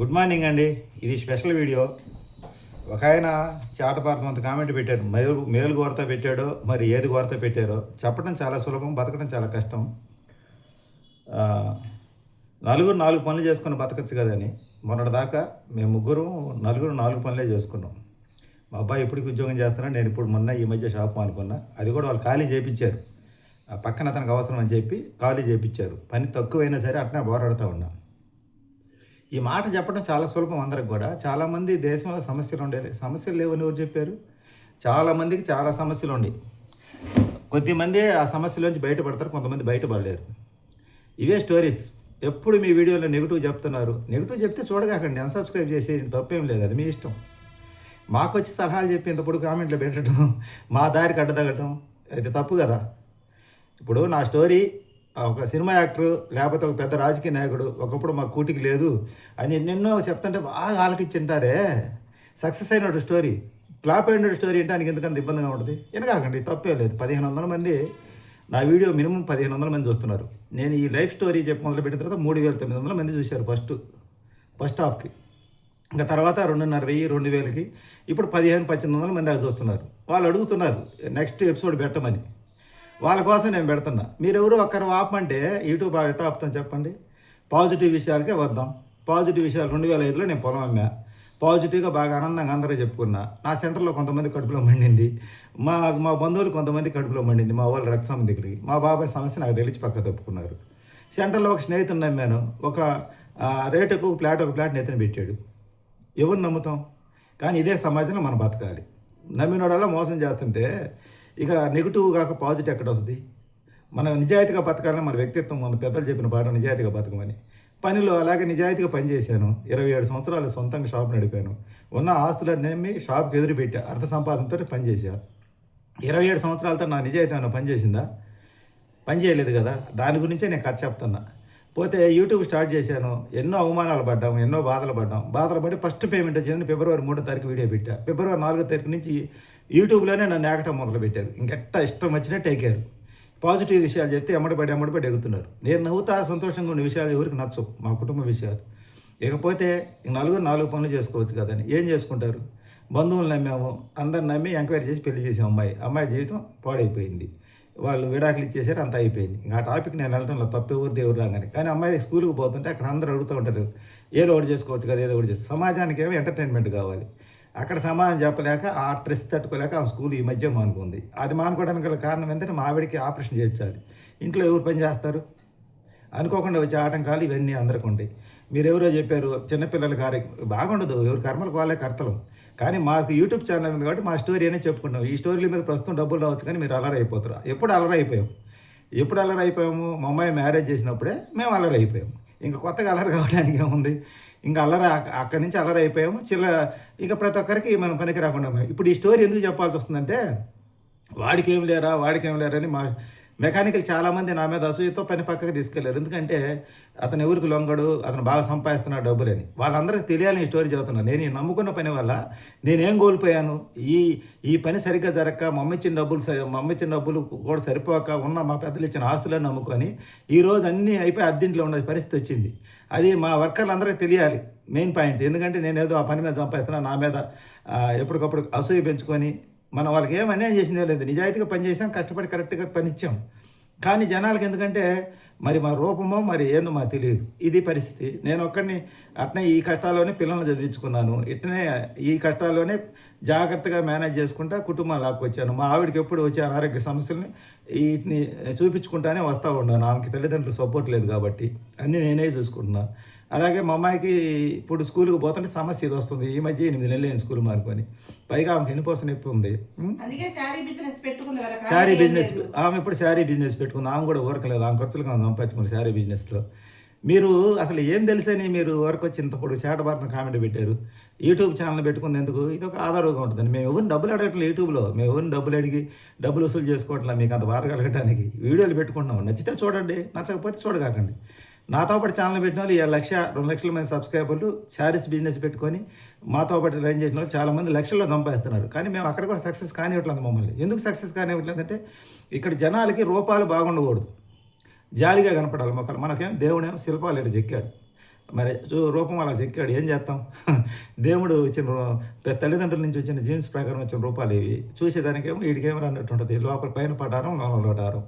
Good morning అండి. ఇది special video ఒక ఆయన చాటపార్థం కామెంట్ పెట్టారు. మేలు మేలు కోరత పెట్టాడో మరి ఏది కోరత పెట్టారో చెప్పడం చాలా సులభం బతకడం చాలా కష్టం. నలుగురు నాలుగు పనులు చేసుకుని బతకచ్చు కదని మొన్నటి దాకా మేము ముగ్గురు నలుగురు నాలుగు పనులే చేసుకున్నాం. మా అబ్బాయి ఇప్పటికి ఉద్యోగం చేస్తున్నా నేను ఇప్పుడు మొన్న ఈ మధ్య షాప్ అనుకున్నా అది కూడా వాళ్ళు ఖాళీ చేయించారు ఆ పక్కన అతనికి అవసరం అని చెప్పి ఖాళీ చేయించారు పని తక్కువైనా సరే అట్నే పోరాడుతూ ఉన్నా. ఈ మాట చెప్పడం చాలా సులభం అందరికి కూడా. చాలామంది దేశంలో సమస్యలు ఉండేవి సమస్యలు లేవని ఎవరు చెప్పారు? చాలామందికి చాలా సమస్యలు ఉండి. కొద్దిమంది ఆ సమస్యలోంచి బయటపడతారు కొంతమంది బయటపడలేరు. ఇవే స్టోరీస్. ఎప్పుడు మీ వీడియోలో నెగిటివ్ చెప్తున్నారు? నెగిటివ్ చెప్తే చూడగాకండి అన్సబ్స్క్రైబ్ చేసి తప్పేం లేదు అది మీ ఇష్టం. మాకు వచ్చి సలహాలు చెప్పి ఇంతప్పుడు కామెంట్లు పెట్టడం మా దారికి అడ్డదగటం అది తప్పు కదా. ఇప్పుడు నా స్టోరీ ఒక సినిమా యాక్టర్ లేకపోతే ఒక పెద్ద రాజకీయ నాయకుడు ఒకప్పుడు మా కూటికి లేదు అని ఎన్నెన్నో చెప్తుంటే బాగా ఆలకించింటారే సక్సెస్ అయిన స్టోరీ ఫ్లాప్ అయిన స్టోరీ అంటే ఆయనకి ఎందుకంత ఇబ్బందిగా ఉంటుంది? వెనకాకండి తప్పే లేదు. పదిహేను వందల మంది నా వీడియో మినిమం పదిహేను వందల మంది చూస్తున్నారు. నేను ఈ లైఫ్ స్టోరీ చెప్పి మొదలుపెట్టిన తర్వాత మూడు వేల తొమ్మిది వందల మంది చూశారు ఫస్ట్ ఫస్ట్ హాఫ్కి. ఇంకా తర్వాత రెండున్నర వెయ్యి రెండు వేలకి. ఇప్పుడు పదిహేను పద్దెనిమిది వందల మంది అది చూస్తున్నారు. వాళ్ళు అడుగుతున్నారు నెక్స్ట్ ఎపిసోడ్ పెట్టమని. వాళ్ళ కోసం నేను పెడుతున్నా. మీరెవరు ఒక్కరు ఆపమంటే యూట్యూబ్ ఎట్లా ఆపుతాం చెప్పండి. పాజిటివ్ విషయాలకే వద్దాం. పాజిటివ్ విషయాలు రెండు వేల ఐదులో నేను పొలం అమ్మా. పాజిటివ్గా బాగా ఆనందంగా అందరూ చెప్పుకున్నా. నా సెంటర్లో కొంతమంది కడుపులో మండింది. మా మా బంధువులు కొంతమంది కడుపులో మండింది. మా వాళ్ళు రక్త సంబంధికుడికి మా బాబాయ్ సమస్య నాకు తెలిసి పక్క తప్పుకున్నారు. సెంటర్లో ఒక స్నేహితుని నమ్మాను. ఒక ఆ, రేటుకు ప్లాట్ ఒక ప్లాట్ నెత్తిన పెట్టాడు. ఎవరు నమ్ముతాం? కానీ ఇదే సమాజంలో మనం బతకాలి. నమ్మినోడల్లా మోసం చేస్తుంటే ఇక నెగిటివ్ కాక పాజిటివ్ ఎక్కడ వస్తుంది? మనం నిజాయితీగా బతకాలని మన వ్యక్తిత్వం మన పెద్దలు చెప్పిన పాట నిజాయితీగా బతకమని. పనిలో అలాగే నిజాయితీగా పనిచేశాను ఇరవై ఏడు సంవత్సరాలు సొంతంగా షాప్ నడిపాను. ఉన్న ఆస్తులన్నీ నమ్మి షాప్కి ఎదురు పెట్టా అర్థ సంపాదనతో పనిచేశాను ఇరవై ఏడు సంవత్సరాలతో నా నిజాయితీ ఏమైనా పనిచేసిందా పనిచేయలేదు కదా. దాని గురించే నేను కథ చెప్తున్నా. పోతే యూట్యూబ్ స్టార్ట్ చేశాను. ఎన్నో అవమానాలు పడ్డాం ఎన్నో బాధలు పడ్డాం బాధలు పడి ఫస్ట్ పేమెంట్ వచ్చింది ఫిబ్రవరి మూడో తారీఖు వీడియో పెట్టా. ఫిబ్రవరి నాలుగో తారీఖు నుంచి యూట్యూబ్లోనే నన్ను ఏకటం మొదలు పెట్టారు ఇంకెట్ట ఇష్టం వచ్చినట్టు ఎక్కారు పాజిటివ్ విషయాలు చెప్తే ఎమ్మడబడి ఎమ్మడిపడి ఎగుతున్నారు నేను నవ్వుతా సంతోషంగా ఉన్న విషయాలు ఎవరికి నచ్చవు. మా కుటుంబ విషయాలు. ఇకపోతే నలుగురు నాలుగు పనులు చేసుకోవచ్చు కదని ఏం చేసుకుంటారు? బంధువులు నమ్మాము. అందరు నమ్మి ఎంక్వైరీ చేసి పెళ్ళి చేసాం అమ్మాయి. అమ్మాయి జీవితం పాడైపోయింది. వాళ్ళు విడాకులు ఇచ్చేసారు అంత అయిపోయింది. ఇంకా ఆ టాపిక్ నేను వెళ్ళడంలో తప్పెవరు ఎవరు దేవుడు రాగానే. కానీ అమ్మాయి స్కూల్కి పోతుంటే అక్కడ అందరూ అడుగుతూ ఉంటారు. ఏదో ఒకటి చేసుకోవచ్చు కదా ఏదో ఒకటి చేసుకోవచ్చు సమాజానికి ఏమో ఎంటర్టైన్మెంట్ కావాలి. అక్కడ సమాధానం చెప్పలేక ఆ స్ట్రెస్ తట్టుకోలేక ఆ స్కూల్ ఈ మధ్య మానుకుంది. అది మానుకోవడానికి గల కారణం ఏంటంటే మా ఆవిడకి ఆపరేషన్ చేయించాలి. ఇంట్లో ఎవరు పని చేస్తారు? అనుకోకుండా వచ్చే ఆటంకాలు ఇవన్నీ అందరికి ఉంటాయి. మీరు ఎవరో చెప్పారు చిన్నపిల్లల కార్య బాగుండదు ఎవరి కర్మలకు వాళ్ళే కర్తలు. కానీ మాకు యూట్యూబ్ ఛానల్ ఉంది కాబట్టి మా స్టోరీ అనే చెప్పుకుంటాం. ఈ స్టోరీల మీద ప్రస్తుతం డబ్బులు రావచ్చు కానీ మీరు అలర్ అయిపోతారు. ఎప్పుడు అలర్ అయిపోయాం? ఎప్పుడు అలర్ అయిపోయాము? మా అమ్మాయి మ్యారేజ్ చేసినప్పుడే మేము అలర్ అయిపోయాము ఇంకా కొత్తగా అలర్ కావడానికి ఏముంది? ఇంకా అల్లరి అక్కడి నుంచి అల్లరి అయిపోయాము. చిల్ల ఇక ప్రతి ఒక్కరికి మనం పనికి రాకుండా ఇప్పుడు ఈ స్టోరీ ఎందుకు చెప్పాల్సి వస్తుందంటే వాడికి ఏం లేరా వాడికి ఏం లేరా అని మా మెకానికల్ చాలామంది నా మీద అసూయతో పని పక్కకి తీసుకెళ్ళారు. ఎందుకంటే అతను ఎవరికి లొంగడు అతను బాగా సంపాదిస్తున్నాడు డబ్బులని. వాళ్ళందరికీ తెలియాలని ఈ స్టోరీ చదువుతున్నాను నేను నమ్ముకున్న పని వల్ల నేనేం కోల్పోయాను? ఈ ఈ పని సరిగ్గా జరగక మమ్మిచ్చిన డబ్బులు సరి- డబ్బులు కూడా సరిపోక ఉన్న మా పెద్దలు ఇచ్చిన ఆస్తులను నమ్ముకొని ఈ రోజు అన్నీ అయిపోయి అద్దీంట్లో ఉన్న పరిస్థితి వచ్చింది. అది మా వర్కర్లు అందరికీ తెలియాలి. Main point. ఎందుకంటే నేను ఏదో ఆ పని మీద సంపాదిస్తున్నా నా మీద ఎప్పటికప్పుడు అసూయ పెంచుకొని మనం వాళ్ళకి ఏం అన్యాయం చేసిందే లేదు. నిజాయితీగా పనిచేసాం కష్టపడి కరెక్ట్గా పని ఇచ్చాం కానీ జనాలకి ఎందుకంటే మరి మా రూపమో మరి ఏందో మాకు తెలియదు. ఇది పరిస్థితి. నేను ఒక్కడిని అట్నే ఈ కష్టాల్లోనే పిల్లల్ని చదివించుకున్నాను. ఇట్లనే ఈ కష్టాల్లోనే జాగ్రత్తగా మేనేజ్ చేసుకుంటా కుటుంబాన్ని లాక్కొచ్చాను మా ఆవిడకి ఎప్పుడు వచ్చే అనారోగ్య సమస్యల్ని వీటిని చూపించుకుంటానే వస్తూ ఉన్నాను. ఆమెకి తల్లిదండ్రులు సపోర్ట్ లేదు కాబట్టి అన్నీ నేనే చూసుకుంటున్నా. అలాగే మా అమ్మాయికి ఇప్పుడు స్కూల్కి పోతుంటే సమస్య ఇది వస్తుంది. ఈ మధ్య ఎనిమిది నెలలు అయింది స్కూల్ మానుకొని పైగా ఆమెకి ఎన్ని పర్సెంట్ నొప్పి ఉంది శారీ బిజినెస్. ఆమె ఇప్పుడు శారీ బిజినెస్ పెట్టుకుంది. ఆమె కూడా ఊరకలేదు. ఆమె ఖర్చులు ఆమె సంపాదించుకుంది శారీ బిజినెస్లో మీరు అసలు ఏం తెలుసని మీరు వరకు వచ్చి ఇంత పొడుగు కామెంట్ పెట్టారు. యూట్యూబ్ ఛానల్ పెట్టుకుంది ఎందుకు? ఇది ఒక ఆధారంగా ఉంటుందండి. మేము ఎవరిని డబ్బులు అడగట్లేదు యూట్యూబ్లో మేము ఎవరిని డబ్బులు అడిగి డబ్బులు వసూలు చేసుకోవట్లే మీకు అంత బాధ కలగటానికి. వీడియోలు పెట్టుకుంటున్నాం. నచ్చితే చూడండి నచ్చకపోతే చూడగాకండి. నాతో పాటు ఛానల్ పెట్టిన వాళ్ళు లక్ష రెండు లక్షల మంది సబ్స్క్రైబర్లు శారీస్ బిజినెస్ పెట్టుకొని మాతో పాటు రన్ చేసిన వాళ్ళు చాలామంది లక్షల్లో సంపాదిస్తున్నారు. కానీ మేము అక్కడ కూడా సక్సెస్ కానివ్వట్లేదు మమ్మల్ని. ఎందుకు సక్సెస్ కానివ్వట్లేదు అంటే ఇక్కడ జనాలకి రూపాలు బాగుండకూడదు. జాలిగా కనపడాలి మొక్కలు. మనకేం? దేవుడేమో శిల్పాలు ఇటు చెక్కాడు. మరి చూ- రూపం అలా చెక్కాడు. ఏం చేస్తాం? దేవుడు ఇచ్చిన తల్లిదండ్రుల నుంచి వచ్చిన జీన్స్ ప్రకారం వచ్చిన రూపాలు ఇవి. చూసేదానికేమో వీడికేమో అన్నట్టు ఉంటుంది. లోపల పైన పడారం లోపల పడారం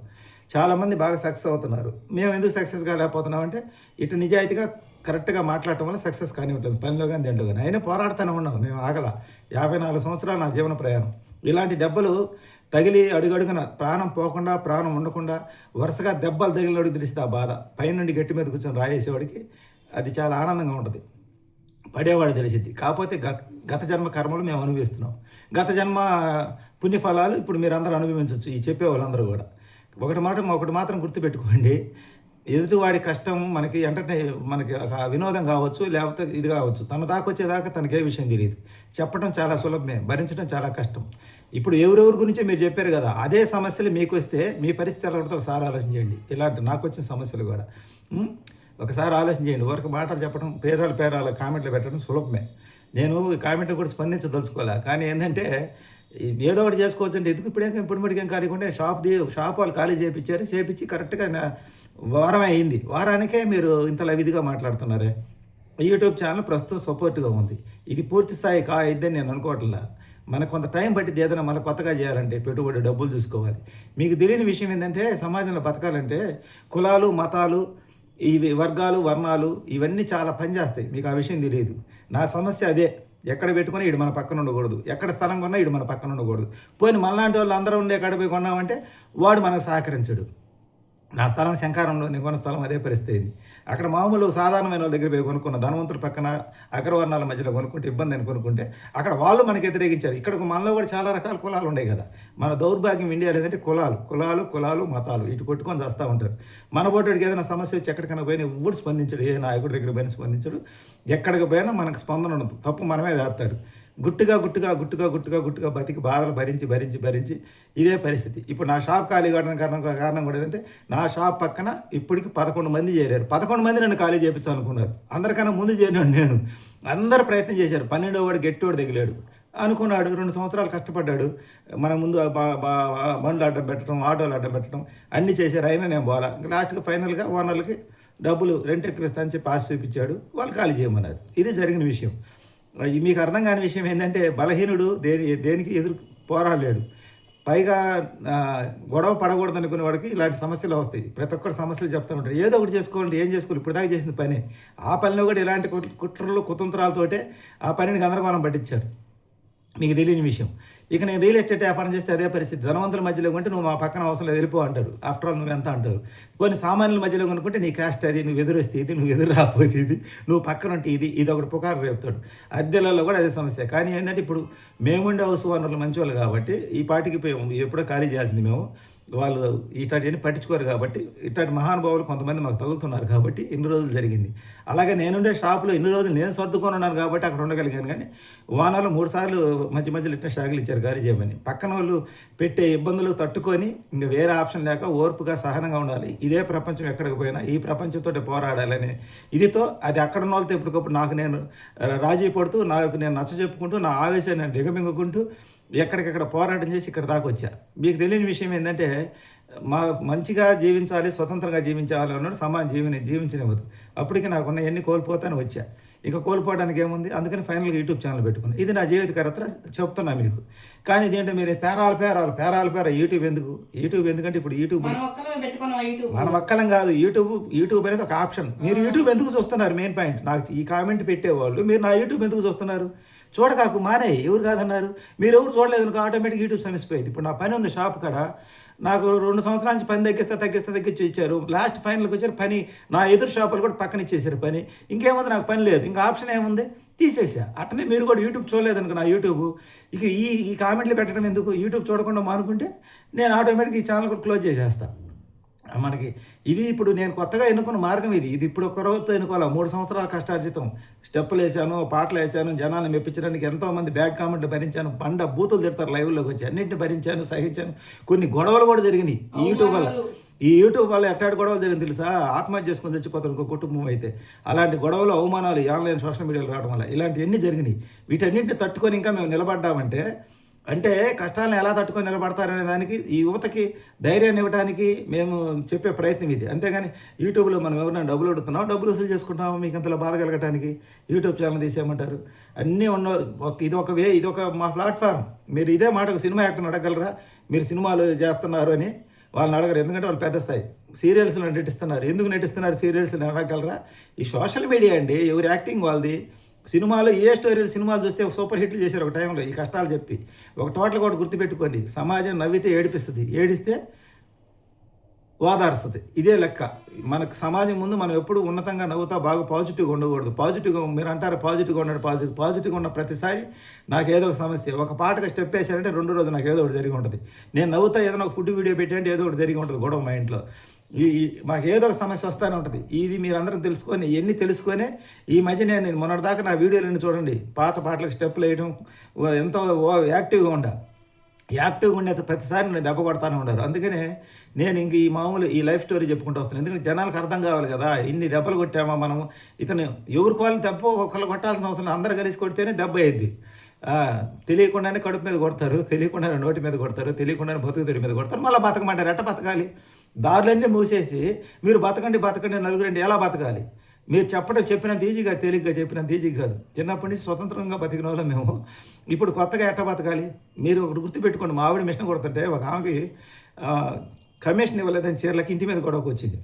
చాలామంది బాగా సక్సెస్ అవుతున్నారు. మేము ఎందుకు సక్సెస్ కాలేకపోతున్నాం అంటే ఇటు నిజాయితీగా కరెక్ట్గా మాట్లాడటం వల్ల సక్సెస్ కానీ ఉంటుంది పనిలో కానీ దేంట్లో కానీ. అయినా పోరాడుతూనే ఉన్నాం. మేము ఆగల. యాభై నాలుగు సంవత్సరాలు నా జీవన ప్రయాణం. ఇలాంటి దెబ్బలు తగిలి అడుగడుగున ప్రాణం పోకుండా ప్రాణం ఉండకుండా వరుసగా దెబ్బలు తగిలినడికి తెలిస్తే ఆ బాధ. పైనుండి గట్టి మీద కూర్చొని రాయేసేవాడికి అది చాలా ఆనందంగా ఉంటుంది. పడేవాడు తెలిసింది కాకపోతే గత జన్మ కర్మలు మేము అనుభవిస్తున్నాం. గత జన్మ పుణ్యఫలాలు ఇప్పుడు మీరు అందరూ అనుభవించవచ్చు ఈ చెప్పే వాళ్ళందరూ కూడా. ఒకటి మాట ఒకటి మాత్రం గుర్తుపెట్టుకోండి. ఎదుటివాడి కష్టం మనకి ఎంటర్టైన్ మనకి ఒక వినోదం కావచ్చు లేకపోతే ఇది కావచ్చు. తన దాకా వచ్చేదాకా తనకే విషయం తెలియదు చెప్పడం చాలా సులభమే భరించడం చాలా కష్టం. ఇప్పుడు ఎవరెవరి గురించి మీరు చెప్పారు కదా అదే సమస్యలు మీకు వస్తే మీ పరిస్థితి ఎలా ఉంటుందో ఒకసారి ఆలోచించండి ఇలాంటి నాకు వచ్చిన సమస్యలు కూడా. ఒకసారి ఆలోచన చేయండి. వరకు మాటలు చెప్పడం పేరాలు పేరాలు కామెంట్లు పెట్టడం సులభమే. నేను ఈ కామెంట్లు కూడా స్పందించదలుచుకోలే. కానీ ఏంటంటే ఏదో ఒకటి చేసుకోవచ్చు అంటే ఎందుకు? ఇప్పుడే ఇప్పుడు మటుకేం కానివ్వకుండా షాప్ ది షాప్ వాళ్ళు ఖాళీ చేయించారు చేపించి కరెక్ట్గా వారం అయింది. వారానికే మీరు ఇంత లవిధిగా మాట్లాడుతున్నారే. యూట్యూబ్ ఛానల్ ప్రస్తుతం సపోర్ట్గా ఉంది. ఇది పూర్తి స్థాయి కా ఇద్దని నేను అనుకోవట్లా. మనకు కొంత టైం పట్టింది ఏదైనా మళ్ళీ కొత్తగా చేయాలంటే పెట్టుబడి డబ్బులు చూసుకోవాలి. మీకు తెలియని విషయం ఏంటంటే సమాజంలో బతకాలంటే కులాలు మతాలు ఇవి వర్గాలు వర్ణాలు ఇవన్నీ చాలా పనిచేస్తాయి. మీకు ఆ విషయం తెలియదు. నా సమస్య అదే. ఎక్కడ పెట్టుకుని ఇడు మన పక్కన ఉండకూడదు. ఎక్కడ స్థలం కొన్నా ఇడు మన పక్కన ఉండకూడదు. పోయిన మనలాంటి వాళ్ళు అందరూ ఉండే ఎక్కడ పోయి కొన్నామంటే వాడు మనకు సహకరించడు. నా స్థలం శంకారంలో నేను కొన్న స్థలం అదే పరిస్థితి అయింది. అక్కడ మామూలు సాధారణమైన వాళ్ళ దగ్గర పోయి కొనుక్కున్న ధనవంతుల పక్కన అగ్రవర్ణాల మధ్యలో కొనుక్కుంటే ఇబ్బంది అని కొనుక్కుంటే అక్కడ వాళ్ళు మనకి వ్యతిరేకించారు. ఇక్కడ మనలో కూడా చాలా రకాల కులాలు ఉన్నాయి కదా. మన దౌర్భాగ్యం ఇండియా లేదంటే కులాలు కులాలు కులాలు మతాలు ఇటు కొట్టుకొని చేస్తూ ఉంటారు. మన బోటుడికి ఏదైనా సమస్య వచ్చి ఎక్కడికైనా పోయినా ఎవడు స్పందించడు ఏ నాయకుడి దగ్గర పోయినా స్పందించడు. ఎక్కడికి పోయినా మనకు స్పందన ఉండదు. తప్పు మనమే చేస్తారు. గుట్టుగా గుట్టుగా గుట్టుగా గుట్టుగా గుట్టుగా బతికి బాధలు భరించి భరించి భరించి ఇదే పరిస్థితి. ఇప్పుడు నా షాప్ ఖాళీ కావడం కారణం కారణం కూడా ఏంటంటే నా షాప్ పక్కన ఇప్పటికి పదకొండు మంది చేరారు. పదకొండు మంది నన్ను ఖాళీ చేపించాలనుకున్నారు అందరికన్నా ముందు చేరినాడు నేను. అందరు ప్రయత్నం చేశారు. పన్నెండో వాడు గట్టివాడు తగిలాడు. అనుకున్నాడు రెండు సంవత్సరాలు కష్టపడ్డాడు. మన ముందు బండ్లు అడ్డం పెట్టడం ఆటోలు అడ్డం పెట్టడం అన్నీ చేశారు. అయినా నేను పోలా లాస్ట్కి ఫైనల్గా ఓనర్లకి డబ్బులు రెంట్ ఎక్కువ ఇస్తా అని చెప్పి ఆశ చూపించాడు. వాళ్ళు ఖాళీ చేయమన్నారు. ఇది జరిగిన విషయం. మీకు అర్థం కాని విషయం ఏంటంటే బలహీనుడు దేని దేనికి ఎదురు పోరాడలేడు. పైగా గొడవ పడకూడదు అనుకునే వాడికి ఇలాంటి సమస్యలు వస్తాయి. ప్రతి ఒక్కరు సమస్యలు చెప్తూ ఉంటారు ఏదో ఒకటి చేసుకోవాలంటే ఏం చేసుకోవాలి ఇప్పుడు దాకా చేసిన పని. ఆ పనిలో కూడా ఇలాంటి కుట్రలు కుతంత్రాలతోటే ఆ పనిని గందరగోళం పట్టించారు. మీకు తెలియని విషయం. ఇక నేను రియల్ ఎస్టేట్ వ్యాపారం చేస్తే అదే పరిస్థితి. ధనవంతుల మధ్యలో కొంటే నువ్వు మా పక్కన అవసరం లేదు వెళ్ళిపో అంటారు. ఆఫ్టర్ ఆల్ నువ్వు ఎంత అంటారు కొన్ని సామాన్యుల మధ్యలో కొనుక్కుంటే నీ కాస్ట్ అది నువ్వు ఎదురొస్తే ఇది నువ్వు ఎదురు రాకపోతే ఇది నువ్వు పక్కన ఉంటే ఇది ఇది ఒకటి పుకారు రేపుతాడు. అద్దెలలో కూడా అదే సమస్య. కానీ ఏంటంటే ఇప్పుడు మేముండే హౌస్ ఓనర్లు మంచి వాళ్ళు కాబట్టి ఈ పాటికి ఎప్పుడో ఖాళీ చేయాల్సింది మేము. వాళ్ళు ఇట్లాంటివన్నీ పట్టించుకోరు కాబట్టి ఇట్లాంటి మహానుభావులు కొంతమంది మాకు తగులుతున్నారు కాబట్టి ఇన్ని రోజులు జరిగింది. అలాగే నేనుండే షాపులో ఇన్ని రోజులు నేను సర్దుకొని ఉన్నాను కాబట్టి అక్కడ ఉండగలిగాను. కానీ వానాలు మూడు సార్లు మధ్య మధ్యలో ఇట్లా షాకులు ఇచ్చారు గారి చేయమని. పక్కన వాళ్ళు పెట్టే ఇబ్బందులు తట్టుకొని ఇంకా వేరే ఆప్షన్ లేక ఓర్పుగా సహనంగా ఉండాలి. ఇదే ప్రపంచం ఎక్కడికి పోయినా ఈ ప్రపంచంతో పోరాడాలని ఇదితో అది అక్కడ ఉన్న వాళ్ళతో ఎప్పటికప్పుడు నాకు నేను రాజీ పడుతూ నాకు నేను నచ్చ చెప్పుకుంటూ నా ఆవేశాన్ని నేను దిగమింగుకుంటూ ఎక్కడికక్కడ పోరాటం చేసి ఇక్కడ దాకా వచ్చా. మీకు తెలియని విషయం ఏంటంటే మా మంచిగా జీవించాలి స్వతంత్రంగా జీవించాలి అన్నాడు సమాజం జీవని జీవించనివ్వదు. అప్పటికి నాకున్న ఎన్ని కోల్పోతాను వచ్చా. ఇక కోల్పోవడానికి ఏముంది? అందుకని ఫైనల్గా యూట్యూబ్ ఛానల్ పెట్టుకున్నాను ఇది నా జీవిత చరిత్ర చెప్తున్నా మీకు. కానీ ఇదేంటో మీరు పేరాలు పేరాలు పేరాలు పేర యూట్యూబ్ ఎందుకు? యూట్యూబ్ ఎందుకంటే ఇప్పుడు యూట్యూబ్ మన ఒక్కలం కాదు యూట్యూబ్ యూట్యూబ్ అనేది ఒక ఆప్షన్. మీరు యూట్యూబ్ ఎందుకు చూస్తున్నారు మెయిన్ పాయింట్? నాకు ఈ కామెంట్ పెట్టేవాళ్ళు మీరు నా యూట్యూబ్ ఎందుకు చూస్తున్నారు? చూడకాకు మానే ఎవరు కాదన్నారు? మీరు ఎవరు చూడలేదు అనుకో ఆటోమేటిక్ యూట్యూబ్ సమస్యపోయింది ఇప్పుడు నా పని ఉంది షాప్ కాడ. నాకు రెండు సంవత్సరాల నుంచి పని తగ్గిస్తే తగ్గిస్తే తగ్గించి ఇచ్చారు. లాస్ట్ ఫైనల్కి వచ్చారు పని. నా ఎదురు షాపులు కూడా పక్కన ఇచ్చేసారు పని. ఇంకేముంది? నాకు పని లేదు. ఇంకా ఆప్షన్ ఏముంది? తీసేసా. అట్లనే మీరు కూడా యూట్యూబ్ చూడలేదనుకో నా యూట్యూబ్ ఇక ఈ ఈ కామెంట్లు పెట్టడం ఎందుకు? యూట్యూబ్ చూడకుండా మానుకుంటే నేను ఆటోమేటిక్ ఈ ఛానల్ కూడా క్లోజ్ చేసేస్తాను మనకి ఇది ఇప్పుడు నేను కొత్తగా ఎన్నుకున్న మార్గం ఇది. ఇది ఇప్పుడు ఒక్క రోజుతో ఎన్నుకోవాలి. మూడు సంవత్సరాల కష్టార్జితం. స్టెప్పులు వేసాను పాటలు వేసాను జనాన్ని మెప్పించడానికి ఎంతోమంది బ్యాడ్ కామెంట్లు భరించాను బండ బూతులు తిడతారు లైవ్లోకి వచ్చి. అన్నింటిని భరించాను సహించాను. కొన్ని గొడవలు కూడా జరిగినాయి ఈ యూట్యూబ్ వల్ల. ఈ యూట్యూబ్ వల్ల ఎట్టాడు గొడవలు జరిగింది తెలుసా? ఆత్మహత్య చేసుకొని చచ్చిపోతారు ఇంకో కుటుంబం అయితే. అలాంటి గొడవలు అవమానాలు ఈ ఆన్లైన్ సోషల్ మీడియాలో రావడం వల్ల ఇలాంటివన్నీ జరిగినాయి. వీటన్నింటిని తట్టుకొని ఇంకా మేము నిలబడ్డామంటే అంటే కష్టాలను ఎలా తట్టుకొని నిలబడతారనే దానికి ఈ యువతకి ధైర్యాన్ని ఇవ్వడానికి మేము చెప్పే ప్రయత్నం ఇది. అంతేగాని యూట్యూబ్లో మనం ఎవరైనా డబ్బులు అడుగుతున్నాం డబ్బులు వసూలు చేసుకుంటాము మీకు అంతలో బాధ కలగటానికి యూట్యూబ్ ఛానల్ తీసేయమంటారు. అన్నీ ఉన్న ఒక ఇది ఒక వే ఇది ఒక మా ప్లాట్ఫామ్ మీరు ఇదే మాట సినిమా యాక్టర్ని అడగలరా మీరు సినిమాలు చేస్తున్నారు అని వాళ్ళని అడగరు. ఎందుకంటే వాళ్ళు పెద్ద స్థాయి. సీరియల్స్లో నటిస్తున్నారు. ఎందుకు నటిస్తున్నారు? సీరియల్స్ని అడగలరా ఈ సోషల్ మీడియా అండి. ఎవరి యాక్టింగ్ వాళ్ళది. సినిమాలు ఏ స్టోరీలు సినిమాలు చూస్తే సూపర్ హిట్లు చేశారు ఒక టైంలో ఈ కష్టాలు చెప్పి. ఒక టోటల్ కూడా గుర్తుపెట్టుకోండి సమాజం నవ్వితే ఏడిపిస్తుంది. ఏడిస్తే ఓదార్స్తుంది. ఇదే లెక్క. మనకు సమాజం ముందు మనం ఎప్పుడు ఉన్నతంగా నవ్వుతా బాగా పాజిటివ్గా ఉండకూడదు. పాజిటివ్గా మీరు అంటారు పాజిటివ్గా ఉండండి పాజిటివ్ పాజిటివ్గా ఉన్న ప్రతిసారి నాకు ఏదో ఒక సమస్య. ఒక పాటగా స్టెప్ వేసారంటే రెండు రోజులు నాకు ఏదో ఒకటి జరిగి ఉంటుంది. నేను నవ్వుతా ఏదైనా ఒక ఫుడ్ వీడియో పెట్టండి ఏదో ఒకటి జరిగి ఉంటుంది గొడవ మా ఇంట్లో. ఈ మాకు ఏదో ఒక సమస్య వస్తూనే ఉంటుంది. ఇది మీరు అందరం తెలుసుకొని ఇవన్నీ తెలుసుకొని ఈ మధ్య నేను మొన్నటిదాకా నా వీడియోలన్నీ చూడండి. పాత పాటలకు స్టెప్పులు వేయడం ఎంతో ఓ- యాక్టివ్గా ఉండ. యాక్టివ్గా ఉండే ప్రతిసారి నేను దెబ్బ కొడతానే ఉండరు అందుకనే నేను ఇంక ఈ మామూలు ఈ లైఫ్ స్టోరీ చెప్పుకుంటూ వస్తాను ఎందుకంటే జనాలకు అర్థం కావాలి కదా. ఇన్ని దెబ్బలు కొట్టామా మనం ఇతను ఎవరు వాళ్ళు దెబ్బ ఒకళ్ళు కొట్టాల్సిన అవసరం అందరు కలిసి కొడితేనే దెబ్బ అయ్యింది తెలియకుండానే కడుపు మీద కొడతారు. తెలియకుండానే నోటి మీద కొడతారు. తెలియకుండానే బతుకు తెరి మీద కొడతారు. మళ్ళీ బతకమంటారు. ఎట్ట బతకాలి? దారులన్నీ మూసేసి మీరు బతకండి బతకండి నలుగురండి ఎలా బతకాలి? మీరు చెప్పడం చెప్పినంత ఈజీగా తేలిగ్గా చెప్పినంత ఈజీ కాదు. చిన్నప్పటి నుంచి స్వతంత్రంగా బతికిన వాళ్ళం మేము. ఇప్పుడు కొత్తగా ఎట్ట బతకాలి? మీరు ఒకటి గుర్తుపెట్టుకోండి మా ఆవిడ మిషన్ కొడుతుంటే ఒక ఆమెకి కమిషన్ ఇవ్వలేదని చీరలకి ఇంటి మీద గొడవకు వచ్చింది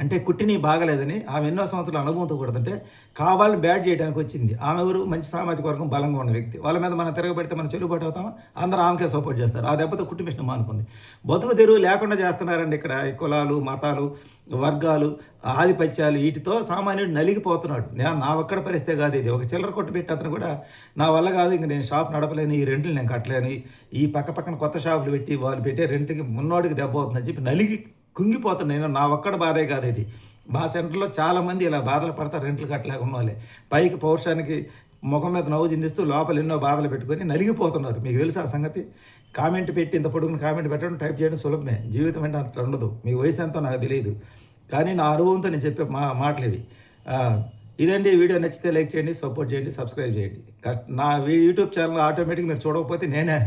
అంటే కుట్టిని బాగలేదని ఆమె ఎన్నో సంవత్సరాల అనుభవంతో కూడదంటే కావాలని బ్యాడ్ చేయడానికి వచ్చింది. ఆమె ఎవరు? మంచి సామాజిక వర్గం బలంగా ఉన్న వ్యక్తి. వాళ్ళ మీద మనం తిరగబడితే మనం చెరువుబాటు అవుతామా? అందరూ ఆమెకే సపోర్ట్ చేస్తారు. ఆ దెబ్బతో కుట్టి మిషన్ మానుకుంది. బతుకు తెరువు లేకుండా చేస్తున్నారండి ఇక్కడ ఈ కులాలు మతాలు వర్గాలు ఆధిపత్యాలు. వీటితో సామాన్యుడు నలిగిపోతున్నాడు. నేను నా ఒక్కడ పరిస్థితే కాదు ఇది. ఒక చిల్లర కొట్టు పెట్టి అతను కూడా నా వల్ల కాదు. ఇంక నేను షాప్ నడపలేను ఈ రెంట్లు నేను కట్టలేను ఈ పక్క పక్కన కొత్త షాపులు పెట్టి వాళ్ళు పెట్టే రెంట్కి మున్నోడికి దెబ్బ అవుతుందని చెప్పి నలిగి కుంగిపోతాను నేను. నా ఒక్కడ బాధే కాదు ఇది. మా సెంటర్లో చాలామంది ఇలా బాధలు పడతారు రెంట్లు కట్టలేక ఉన్న వాళ్ళే పైకి పౌరుషానికి ముఖం మీద నవ్వు చిందిస్తూ లోపల ఎన్నో బాధలు పెట్టుకొని నలిగిపోతున్నారు. మీకు తెలుసా ఆ సంగతి? కామెంట్ పెట్టి ఇంత పొడుగున కామెంట్ పెట్టడం టైప్ చేయడం సులభమే. జీవితం అంటే అంత ఉండదు. మీ వయసు ఎంతో నాకు తెలియదు. కానీ నా అనుభవంతో నేను చెప్పే మా మాటలు ఇవి. ఇదండి ఈ వీడియో నచ్చితే లైక్ చేయండి సపోర్ట్ చేయండి సబ్స్క్రైబ్ చేయండి. కష్ట నా యూట్యూబ్ ఛానల్ ఆటోమేటిక్ మీరు చూడకపోతే నేనే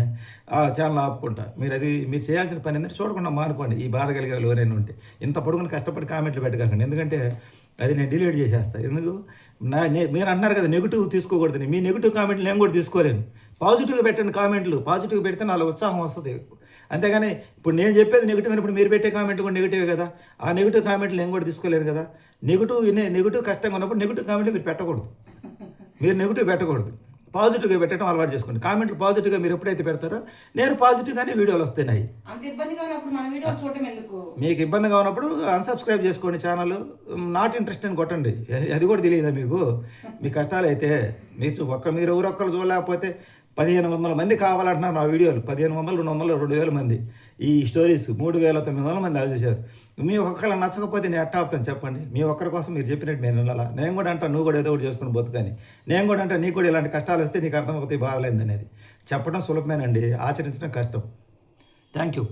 ఆ ఛానల్ ఆపుకుంటా. మీరు అది మీరు చేయాల్సిన పని ఏంటంటే చూడకుండా మానుకోండి. ఈ బాధ కలిగే ఎవరైనా ఉంటే. ఇంత పడుకుని కష్టపడి కామెంట్లు పెట్టకండి. ఎందుకంటే అది నేను డిలీట్ చేసేస్తాను ఎందుకు? నా నే- మీరు అంటున్నారు కదా నెగిటివ్ తీసుకోకూడదని. మీ నెగిటివ్ కామెంట్లు నేను కూడా తీసుకోలేను. పాజిటివ్గా పెట్టండి కామెంట్లు పాజిటివ్గా పెడితే నాలో ఉత్సాహం వస్తుంది. అంతేగాని ఇప్పుడు నేను చెప్పేది నెగిటివ్ అయినప్పుడు మీరు పెట్టే కామెంట్ కూడా నెగిటివ్ కదా. ఆ నెగిటివ్ కామెంట్లు నేను కూడా తీసుకోలేను కదా. నెగిటివ్ నెగిటివ్ కష్టంగా ఉన్నప్పుడు నెగిటివ్ కామెంట్లు మీరు పెట్టకూడదు. మీరు నెగిటివ్ పెట్టకూడదు. పాజిటివ్గా పెట్టడం అలవాటు చేసుకోండి. కామెంట్లు పాజిటివ్గా మీరు ఎప్పుడైతే పెడతారో నేను పాజిటివ్గానే వీడియోలు వస్తాయి నాయి అంత ఇబ్బందిగా ఉన్నప్పుడు మన వీడియో చూడటం ఎందుకు? మీకు ఇబ్బందిగా ఉన్నప్పుడు అన్సబ్స్క్రైబ్ చేసుకోండి ఛానల్ నాట్ ఇంట్రెస్ట్ అని కొట్టండి. అది- అది కూడా తెలియదా మీకు? మీ కష్టాలు అయితే మీరు ఒక్క మీరు ఎవరొక్కరు చూడలేకపోతే పదిహేను వందల మంది కావాలంటున్నారు నా వీడియోలు. పదిహేను వందలు రెండు వందలు రెండు వేల మంది. ఈ స్టోరీస్ మూడు వేల తొమ్మిది వందల మంది అది చేశారు. మీ ఒక్కళ్ళు నచ్చకపోతే నేను ఎట్టా అవుతాను చెప్పండి. మీ ఒక్కరి కోసం మీరు చెప్పినట్టు నేను వెళ్ళాలా నేను కూడా అంటా నువ్వు కూడా ఏదో ఒకటి చేసుకుని బతుకని. నేను కూడా అంటే నీకు కూడా ఇలాంటి కష్టాలు వస్తే నీకు అర్థమవుతాయి బాధలేదు అనేది. చెప్పడం సులభమేనండి ఆచరించడం కష్టం. Thank you